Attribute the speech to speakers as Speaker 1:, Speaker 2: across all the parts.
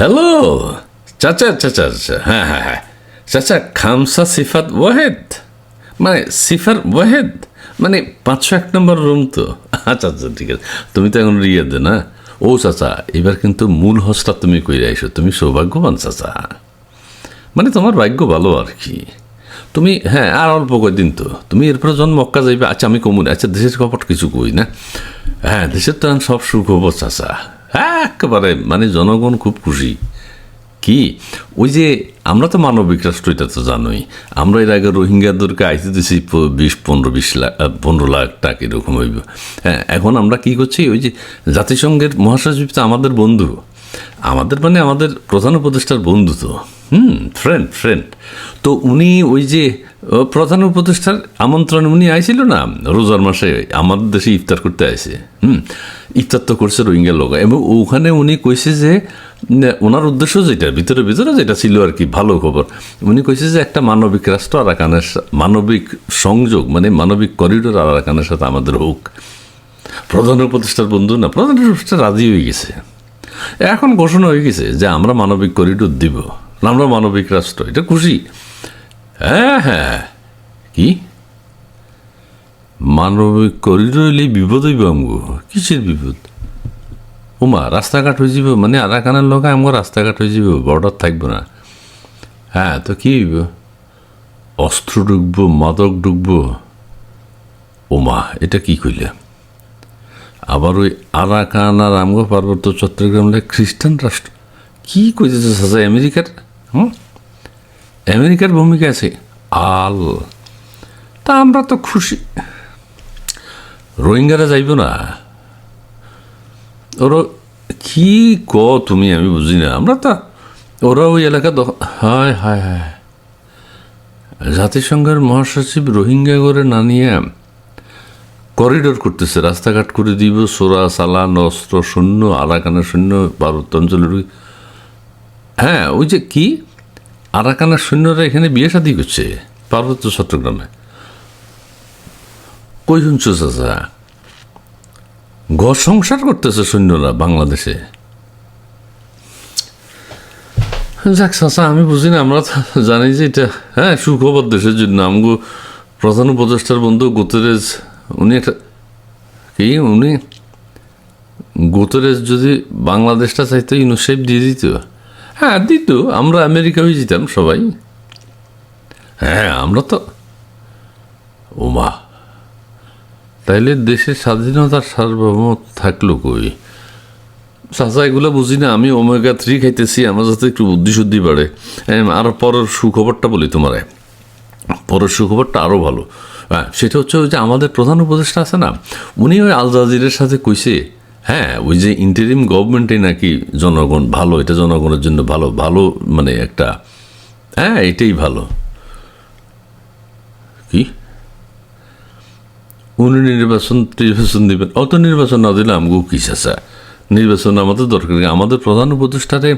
Speaker 1: Hello চাচা চাচা চাচা হ্যাঁ হ্যাঁ হ্যাঁ চাচা খামসা সিফাত ওয়াহেদ মানে সিফার ওয়াহেদ মানে পাঁচশো এক নম্বর রুম তো আচ্ছা আচ্ছা ঠিক আছে তুমি তো এখন রিয়াদে না ও চাচা এবার কিন্তু মূল হস্তা তুমি কইরা আইসো তুমি সৌভাগ্যবান চাচা মানে তোমার ভাগ্য ভালো আর কি তুমি হ্যাঁ আর অল্প কয়েকদিন তো তুমি এরপরে যখন মক্কা যাইবে আচ্ছা আমি কমুন আচ্ছা দেশের খবর কিছু কই না হ্যাঁ দেশের তো সব সুখবর চাচা একেবারে মানে জনগণ খুব খুশি। কি? ওই যে আমরা তো মানবিক রাষ্ট্র, এটা তো জানোই। আমরা এর আগে রোহিঙ্গাদেরকে আইতে দিয়েছি বিশ, পনেরো, বিশ লাখ পনেরো লাখ টাকা, এরকম হইব। হ্যাঁ এখন আমরা কি করছি? ওই যে জাতিসংঘের মহাসচিব তো আমাদের বন্ধু। আমাদের মানে আমাদের প্রধান উপদেষ্টার বন্ধু তো। হুম ফ্রেন্ড ফ্রেন্ড তো উনি ওই যে ও, প্রধান উপদেষ্টার আমন্ত্রণ উনি আইছিল না? রোজার মাসে আমাদের দেশে ইফতার করতে আইছে। হুম ইফতার তো করছে রোহিঙ্গা লোক। এবং ওখানে উনি কইছে যে ওনার উদ্দেশ্য যেটা ভিতরে ভিতরে যেটা ছিল আর কি ভালো খবর। উনি কইছে যে একটা মানবিক রাষ্ট্র আরাকানের মানবিক সংযোগ মানে মানবিক করিডোর আরাকানের সাথে আমাদের হোক। প্রধান উপদেষ্টার বন্ধু না প্রধান উপদেষ্টা রাজি হয়ে গেছে। এখন ঘোষণা হয়ে গেছে যে আমরা মানবিক করিডোর দিব। আমরা মানবিক রাষ্ট্র এটা খুশি। হ্যাঁ হ্যাঁ কি? মানবিক করিডোর এলে বিপদ হইব আমগো। কিসের বিপদ? ওমা রাস্তাঘাট হয়ে যাব মানে আরাকানের লোক আমগো রাস্তাঘাট হয়ে যাব বর্ডার থাকব না। হ্যাঁ তো কি হইব? অস্ত্র ঢুকবো, মাদক ঢুকবো। ওমা এটা কি কইলে? আবার ওই আরাকান আর আমগো পার্বত্য চট্টগ্রাম খ্রিস্টান রাষ্ট্র। কি কইতেছে সাজা আমেরিকার? হুম? আমেরিকার ভূমিকা আছে। আল। তা আমরা তো খুশি। রোহিঙ্গারা যাইব না। ওরা কি ক তুমি আমি বুঝি না। আমরা তো ওরা ওই এলাকা হায় হায় হায়। জাতিসংঘের মহাসচিব রোহিঙ্গা করে না নিয়ে করিডোর করতেছে। রাস্তাঘাট করে দিব, সোরা, সালান, অস্ত্র শূন্য আরাকানের শূন্য পার্বত্য অঞ্চলের হ্যাঁ ওই যে কি? আরাকানের সৈন্যরা এখানে বিয়ে শাদি করছে, পার্বত্য চট্টগ্রামে। কই শুনছ চাচা? ঘর সংসার করতেছে সৈন্যরা বাংলাদেশে। যাক চাচা, আমি বুঝি না, আমরা জানি যে এটা হ্যাঁ সুখবর দেশের জন্য। আমগো প্রধান উপদেষ্টার বন্ধু গোতরেজ, উনি একটা, কি, উনি গোতরেজ যদি বাংলাদেশটা চাইতো, ইউনিসেফ দিয়ে দিত। হ্যাঁ দিত। আমরা আমেরিকা হয়ে যেতাম সবাই। হ্যাঁ আমরা তো। ওমা। তাইলে দেশের স্বাধীনতার সার্বভৌমত থাকল কই? চাচা, এগুলো বুঝি না, আমি ওমেগা থ্রি খাইতেছি, আমার যাতে একটু বুদ্ধি শুদ্ধি বাড়ে আর পরের সুখবরটা বলি তোমার। পরের সুখবরটা আরও ভালো। হ্যাঁ সেটা হচ্ছে ওই যে আমাদের প্রধান উপদেষ্টা আছে না, উনি ওই আল জাজিরের সাথে কইছে হ্যাঁ ওই যে ইন্টারিম গভর্নমেন্টে নাকি জনগণ ভালো, এটা জনগণের জন্য ভালো ভালো মানে একটা হ্যাঁ এটাই ভালো। কি? উনি নির্বাচন নির্বাচন দিবেন। অত নির্বাচন না দিলে আমগো কি নির্বাচন আমাদের দরকার আমাদের প্রধান উপদেষ্টারে,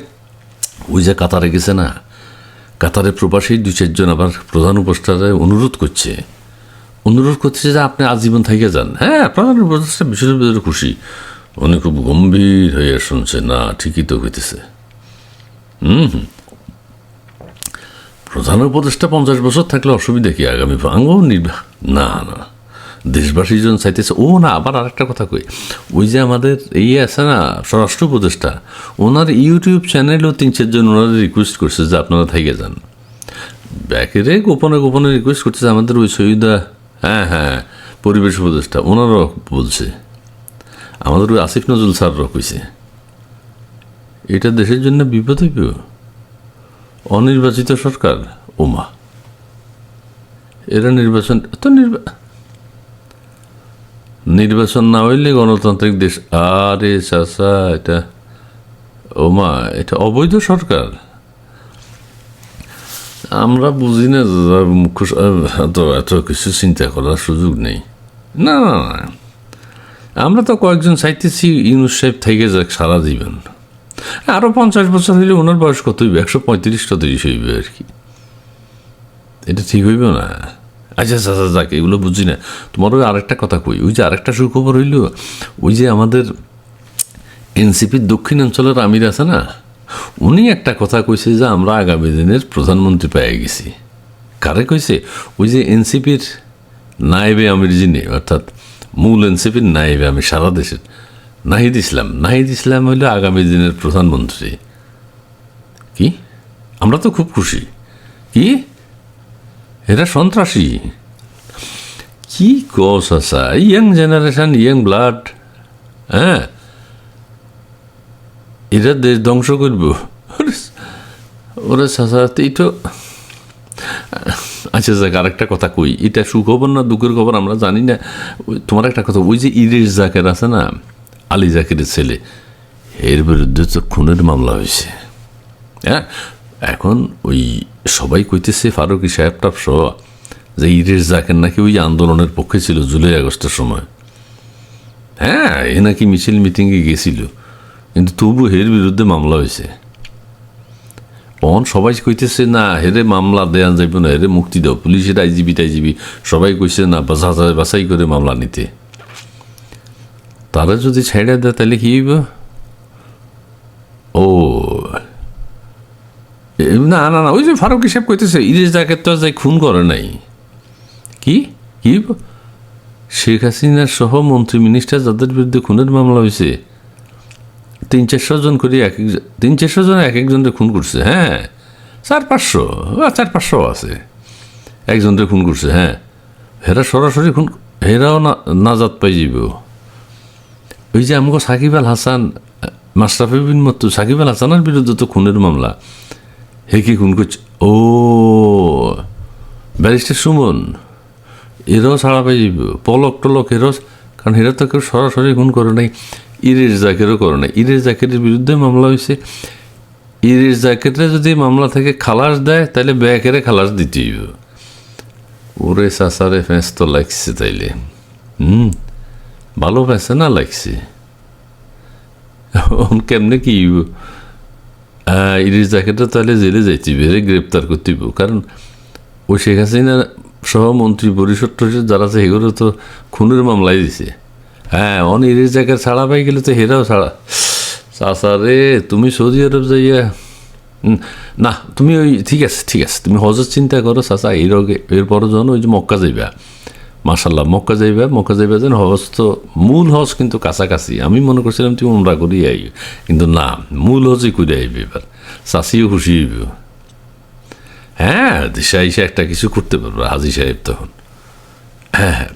Speaker 1: ওই যে কাতারে গেছে না? কাতারে প্রবাসী দুই চারজন আবার প্রধান উপদেষ্টারে অনুরোধ করছে। অনুরোধ করছে যে আপনি আজীবন থেকে যান। হ্যাঁ প্রধান উপদেষ্টা ভিতরে খুশি। উনি খুব গম্ভীর হয়ে শুনছে, না, ঠিকই তো হইতেছে। হুম হুম। প্রধান উপদেষ্টা পঞ্চাশ বছর থাকলে অসুবিধা কি? আগামী নির্বা না না। দেশবাসী জন চাইতেছে ও না, আবার আরেকটা কথা কই। ওই যে আমাদের এই আছে না, স্বরাষ্ট্র উপদেষ্টা, ওনার ইউটিউব চ্যানেলও তিন চারজন ওনারা রিকোয়েস্ট করছে যে আপনারা থেকে যান। ব্যাকেরে গোপনে গোপনে রিকোয়েস্ট করছে আমাদের ওই সৈয়দা হ্যাঁ হ্যাঁ পরিবেশ উপদেষ্টা, ওনারাও বলছে। আমাদের ওই আসিফ নজরুল স্যাররাও কইছে। এটা দেশের জন্য বিপদ হইব অনির্বাচিত সরকার ওমা এরা নির্বাচন, তো নির্বা, নির্বাচন না হইলে গণতান্ত্রিক দেশ, আরে চাচা, এটা ওমা এটা অবৈধ সরকার। আমরা বুঝি না, মুখ্য এত কিছু চিন্তা করার সুযোগ নেই। না না না। আমরা তো কয়েকজন চাইতেছি ইউনুস সাহেব থেকে যাক, সারা জীবন। আরও পঞ্চাশ বছর হইলে ওনার বয়স কত হইবে? একশো পঁয়ত্রিশটা তিরিশ হইবে আর কি। এটা ঠিক হইবে না? আচ্ছা আচ্ছা আচ্ছা যাক, এগুলো বুঝি না। তোমার ওই আরেকটা কথা কই, ওই যে আরেকটা সুখবর হইল, ওই যে আমাদের এনসিপির দক্ষিণাঞ্চলের আমির আছে না? উনি একটা কথা কইছে যে আমরা আগামী দিনের প্রধানমন্ত্রী পেয়ে গেছি। কারে কইছে? ওই যে এনসিপির নায়েবে আমির যিনি, অর্থাৎ মূল এনসিপির নায়েবে আমি সারা দেশের। নাহিদ ইসলাম। নাহিদ ইসলাম হইল আগামী দিনের প্রধানমন্ত্রী। কি? আমরা তো খুব খুশি। কি? এরা সন্ত্রাসী। কি কস আসা ইয়াং জেনারেশন, ইয়াং ব্লাড। হ্যাঁ? এরা দেশ ধ্বংস করব। ওরা এই তো আচ্ছা যাক, আরেকটা কথা কই। এটা সুখবর না দুঃখের খবর আমরা জানি না। তোমার একটা কথা, ওই যে ইরেশ জাকের আছে না, আলী জাকেরের ছেলে, এর বিরুদ্ধে তো খুনের মামলা হয়েছে। হ্যাঁ? এখন ওই সবাই কইতেছে ফারুকি সাহেব টাপ সহ যে ইরেশ জাকের নাকি ওই আন্দোলনের পক্ষে ছিল জুলাই আগস্টের সময়। হ্যাঁ এ নাকি মিছিল মিটিংয়ে গেছিল, কিন্তু তবু হের বিরুদ্ধে মামলা হয়েছে। অন সবাই কইতেছে, না, হেরে মামলা দেয়া যাইব না, হেরে মুক্তি দাও, পুলিশের আইজিবি টাইজিবি, সবাই কইছে, না বাছাই বাছাই করে মামলা নিতে। তারা যদি ছেড়ে দেয়, তাহলে কি হইব? ও না না না, ওই যে ফারুক হিসাব কইতেছে ইরেশ জাকের তো যাই খুন করে নাই। কি? কি? শেখ হাসিনার সহ মন্ত্রী মিনিস্টার যাদের বিরুদ্ধে খুনের মামলা হয়েছে তিন চারশো জন করে এক এক তিন চারশো জন এক একজনকে খুন করছে হ্যাঁ। চার পাঁচশো চার পাঁচশো আছে একজনকে খুন করছে হ্যাঁ। হেরা সরাসরি খুন, হেরাও না, নাজাত পাই যাব ওই যে আমাকে সাকিব আল হাসান মাস্টাফি বিন মতো সাকিব আল হাসানের বিরুদ্ধে তো খুনের মামলা। হে কি খুন করছে? ও, ব্যারিস্টার সুমন, এরাও ছাড়া পাই যাব পলক টলক এরাও, কারণ এরা তো কেউ সরাসরি খুন করে নাই। ইরেশ জাকেরও করে নাই। ইরেশ জাকেরের বিরুদ্ধে মামলা হয়েছে ইরেশ জাকেটে যদি মামলা থেকে খালাস দেয় তাহলে ব্যাকেরে খালাস দিতেই। ওরে সাসারে ফেঁস তো লাগছে তাইলে। হুম, ভালো ফেঁসে না লাগছে? কেমনে কি ইরিশ জাকেটে তাহলে জেলে যাইতে বেড়ে গ্রেপ্তার করতে হইব। কারণ ও শেখ হাসিনা সহ মন্ত্রী পরিষদ যারা আছে, সেগুলো তো খুনের মামলাই দিছে। হ্যাঁ অন ইরিশ জাকেট ছাড়া পাই গেলে তো হেরাও ছাড়া। চাচা রে, তুমি সৌদি আরব যাইয়া না, তুমি ওই, ঠিক আছে ঠিক আছে, তুমি হজের চিন্তা করো চাচা এর আগে এরপরও যখন ওই যে মক্কা যাইবা। মাসাল্লাহ মক্কা যাইবা মক্কা যাইবা যেন হজ তো, মূল হজ কিন্তু কাছাকাছি। আমি মনে করছিলাম তুমি উমরা করি আই কিন্তু না, মূল হজই করে আইবে এবার। চাষিও খুশি হইব। হ্যাঁ দিশা ইসা একটা কিছু করতে পারবে, হাজি সাহেব তখন। হ্যাঁ হ্যাঁ।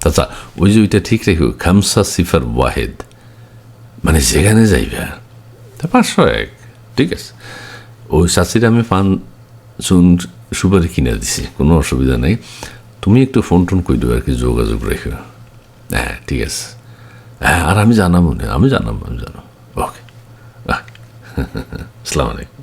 Speaker 1: আচ্ছা ওই যে ওইটা ঠিক রেখো খামসা সিফার ওয়াহেদ মানে যেখানে যাইবা তা পাঁচশো এক ঠিক আছে ওই শাশির আমি পান চুন সুপারি কিনে দিছি কোনো অসুবিধা নেই তুমি একটু ফোন টোন করে দেবো আর কি যোগাযোগ রেখো হ্যাঁ ঠিক আছে হ্যাঁ আর আমি জানাব না আমি জানাব আমি জানাব ওকে আসসালামু আলাইকুম